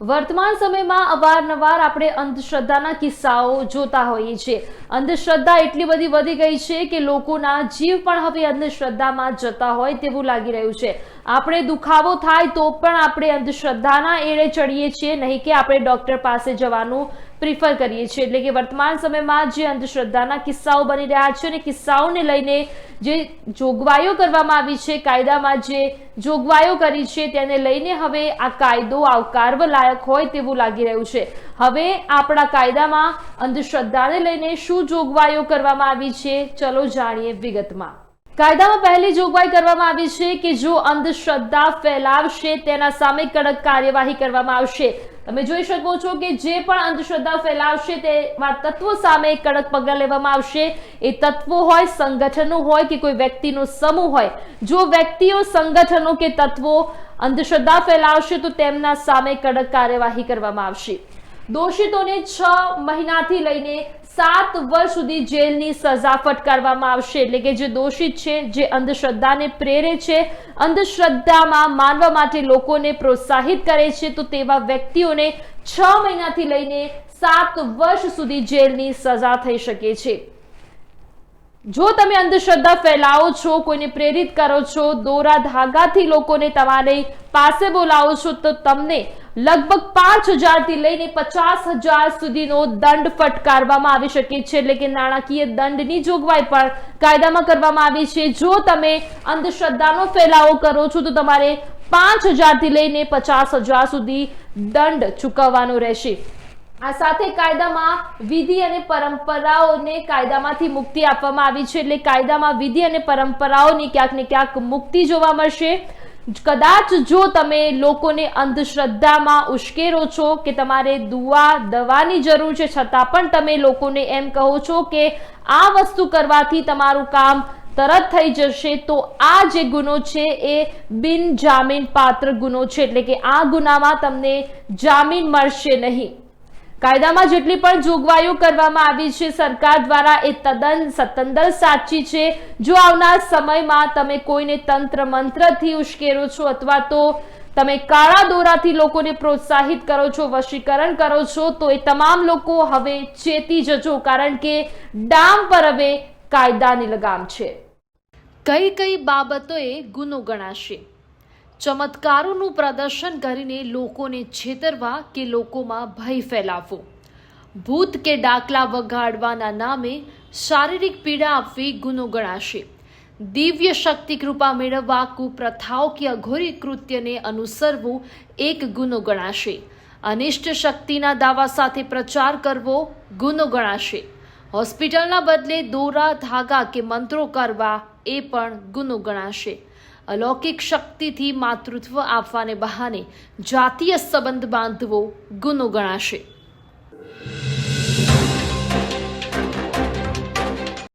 વર્તમાન સમયમાં અવારનવાર આપણે અંધશ્રદ્ધાના કિસ્સાઓ જોતા હોઈએ છીએ. અંધશ્રદ્ધા એટલી બધી વધી ગઈ છે કે લોકોના જીવ પણ હવે અંધશ્રદ્ધામાં જતા હોય તેવું લાગી રહ્યું છે. આપણે દુખાવો થાય તો પણ આપણે અંધશ્રદ્ધાના એળે ચડીએ છીએ, નહીં કે આપણે ડૉક્ટર પાસે જવાનું પ્રિફર કરીએ છીએ. એટલે કે વર્તમાન સમયમાં જે અંધશ્રદ્ધાના કિસ્સાઓ બની રહ્યા છે અને કિસ્સાઓને લઈને જે જોગવાઈઓ કરવામાં આવી છે, કાયદામાં જે જોગવાઈઓ કરી છે, તેને લઈને હવે આ કાયદો આવકારવ લાયક હોય તેવું લાગી રહ્યું છે. હવે આપણા કાયદામાં અંધશ્રદ્ધાને લઈને શું જોગવાઈઓ કરવામાં આવી છે, ચલો જાણીએ વિગતમાં. કાયદામાં પહેલી જોગવાઈ કરવામાં આવી છે કે જો અંધશ્રદ્ધા ફેલાવશે, તેના સામે કડક કાર્યવાહી કરવામાં આવશે. તમે જોઈ શકો છો કે જે પણ અંધશ્રદ્ધા ફેલાવશે તેવા તત્વો સામે કડક પગલાં લેવામાં આવશે. એ તત્વો હોય, સંગઠનો હોય કે કોઈ વ્યક્તિનો સમૂહ હોય. જો વ્યક્તિઓ, સંગઠનો કે તત્વો અંધશ્રદ્ધા ફેલાવશે તો તેમના સામે કડક કાર્યવાહી કરવામાં આવશે. દોષિતોને છ મહિનાથી લઈને સાત વર્ષ સુધી જેલની સજા ફટકારવામાં આવશે. એટલે કે જે દોષિત છે, જે અંધશ્રદ્ધાને પ્રેરે છે, અંધશ્રદ્ધામાં માનવા માટે લોકોને પ્રોત્સાહિત કરે છે, તો તેવા વ્યક્તિઓને છ મહિનાથી લઈને સાત વર્ષ સુધી જેલની સજા થઈ શકે છે. જો તમે અંધશ્રદ્ધા ફેલાવો છો, કોઈને પ્રેરિત કરો છો દોરા ધાગાથી લોકોને તમારી પાસે બોલાવો છો, તો તમને લગભગ પાંચ હજારથી લઈને પચાસ હજાર સુધીનો દંડ ફટકારવામાં આવી શકે છે. એટલે કે નાણાકીય દંડની જોગવાઈ પણ કાયદામાં કરવામાં આવી છે. જો તમે અંધશ્રદ્ધાનો ફેલાવો કરો છો, તો તમારે પાંચ હજારથી લઈને પચાસ હજાર સુધી દંડ ચૂકવવાનો રહેશે. આ સાથે કાયદામાં વિધિ અને પરંપરાઓને કાયદામાંથી મુક્તિ આપવામાં આવી છે. એટલે કાયદામાં વિધિ અને પરંપરાઓની ક્યાંક ને ક્યાંક મુક્તિ જોવા મળશે. કદાચ જો તમે લોકોને અંધશ્રદ્ધામાં ઉશ્કેરો છો કે તમારે દુઆ દવાની જરૂર છે, છતાં પણ તમે લોકોને એમ કહો છો કે આ વસ્તુ કરવાથી તમારું કામ તરત થઈ જશે, તો આ જે ગુનો છે એ બિન પાત્ર ગુનો છે. એટલે કે આ ગુનામાં તમને જામીન મળશે નહીં. કાયદામાં જેટલી પણ જોગવાઈઓ કરવામાં આવી છે, સરકાર દ્વારા એ તદ્દન સતંદર સાચી છે. જો આવનાર સમયમાં તમે કોઈને તંત્ર મંત્રથી ઉશ્કેરો છો અથવા તો તમે કાળા દોરાથી લોકોને પ્રોત્સાહિત કરો છો, વશીકરણ કરો છો, તો એ તમામ લોકો હવે ચેતી જજો, કારણ કે ડામ પર હવે કાયદાની લગામ છે. કઈ કઈ બાબતોએ ગુનો ગણાશે? ચમત્કારોનું પ્રદર્શન કરીને લોકોને છેતરવા કે લોકોમાં ભય ફેલાવવો. ભૂત કે ડાકલા વગાડવાના નામે શારીરિક પીડા આપવી ગુનો ગણાશે. દિવ્ય શક્તિ કૃપા મેળવવા કુપ્રથાઓ કે અઘોરી કૃત્યને અનુસરવું એક ગુનો ગણાશે. અનિષ્ટ શક્તિના દાવા સાથે પ્રચાર કરવો ગુનો ગણાશે. હોસ્પિટલના બદલે દોરા, ધાગા કે મંત્રો કરવા એ પણ ગુનો ગણાશે. અલૌકિક શક્તિથી માતૃત્વ આપવાને બહાને જાતીય સંબંધ બાંધવો ગુનો ગણાશે